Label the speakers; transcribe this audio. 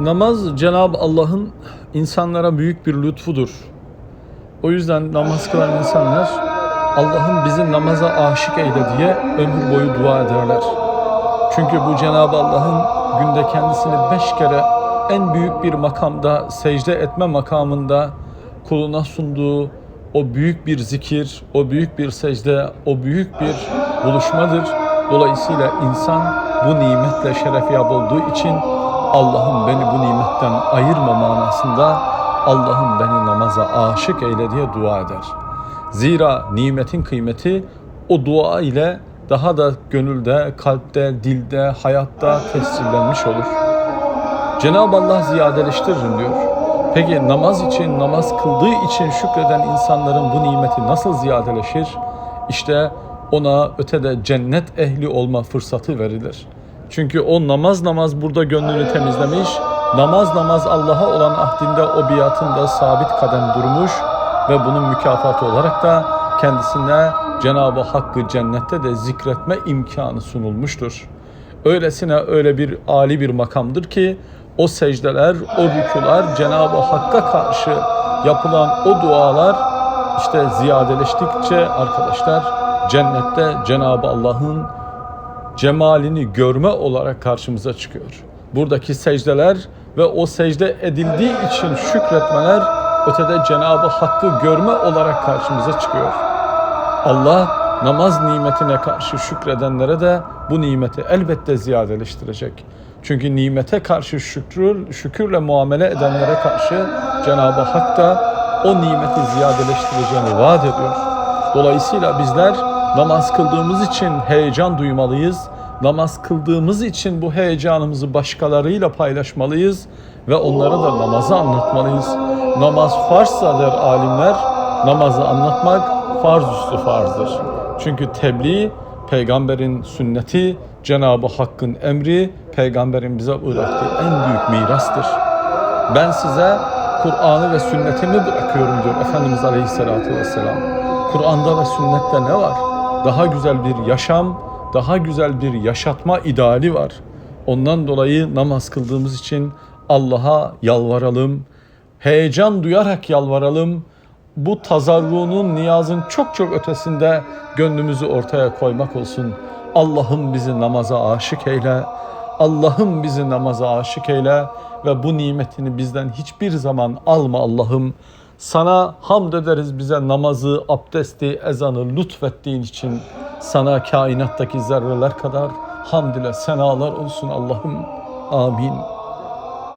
Speaker 1: Namaz Cenab-ı Allah'ın insanlara büyük bir lütfudur. O yüzden namaz kılan insanlar Allah'ın bizi namaza aşık eyle diye ömür boyu dua ederler. Çünkü bu Cenab-ı Allah'ın günde kendisini beş kere en büyük bir makamda secde etme makamında kuluna sunduğu o büyük bir zikir, o büyük bir secde, o büyük bir buluşmadır. Dolayısıyla insan bu nimetle şerefyab olduğu için Allah'ım beni bu nimetten ayırma manasında Allah'ım beni namaza aşık eyle diye dua eder. Zira nimetin kıymeti o dua ile daha da gönülde, kalpte, dilde, hayatta tescillenmiş olur. Cenab-ı Allah ziyadeleştiririm diyor. Peki namaz için, namaz kıldığı için şükreden insanların bu nimeti nasıl ziyadeleşir? İşte ona ötede cennet ehli olma fırsatı verilir. Çünkü o namaz namaz burada gönlünü temizlemiş, namaz namaz Allah'a olan ahdinde, o biatında sabit kadem durmuş ve bunun mükafatı olarak da kendisine Cenab-ı Hakk'ı cennette de zikretme imkanı sunulmuştur. Öylesine öyle bir âli bir makamdır ki o secdeler, o rükular Cenab-ı Hakk'a karşı yapılan o dualar işte ziyadeleştikçe arkadaşlar cennette Cenab-ı Allah'ın cemalini görme olarak karşımıza çıkıyor. Buradaki secdeler ve o secde edildiği için şükretmeler ötede Cenab-ı Hakk'ı görme olarak karşımıza çıkıyor. Allah namaz nimetine karşı şükredenlere de bu nimeti elbette ziyadeleştirecek. Çünkü nimete karşı şükrü, şükürle muamele edenlere karşı Cenab-ı Hak da o nimeti ziyadeleştireceğini vaat ediyor. Dolayısıyla bizler namaz kıldığımız için heyecan duymalıyız. Namaz kıldığımız için bu heyecanımızı başkalarıyla paylaşmalıyız ve onlara da namazı anlatmalıyız. Namaz farzsa der alimler, namazı anlatmak farz üstü farzdır. Çünkü tebliğ peygamberin sünneti, Cenab-ı Hakk'ın emri, peygamberin bize bıraktığı en büyük mirastır. Ben size Kur'an'ı ve sünnetimi bırakıyorum diyor Efendimiz Aleyhisselatü Vesselam. Kur'an'da ve sünnette ne var? Daha güzel bir yaşam, daha güzel bir yaşatma ideali var. Ondan dolayı namaz kıldığımız için Allah'a yalvaralım, heyecan duyarak yalvaralım. Bu tazarruğunun, niyazın çok çok ötesinde gönlümüzü ortaya koymak olsun. Allah'ım bizi namaza aşık eyle. Allah'ım bizi namaza aşık eyle ve bu nimetini bizden hiçbir zaman alma Allah'ım. Sana hamd ederiz bize namazı, abdesti, ezanı lütfettiğin için. Sana kainattaki zerreler kadar hamd ile senalar olsun Allah'ım. Amin.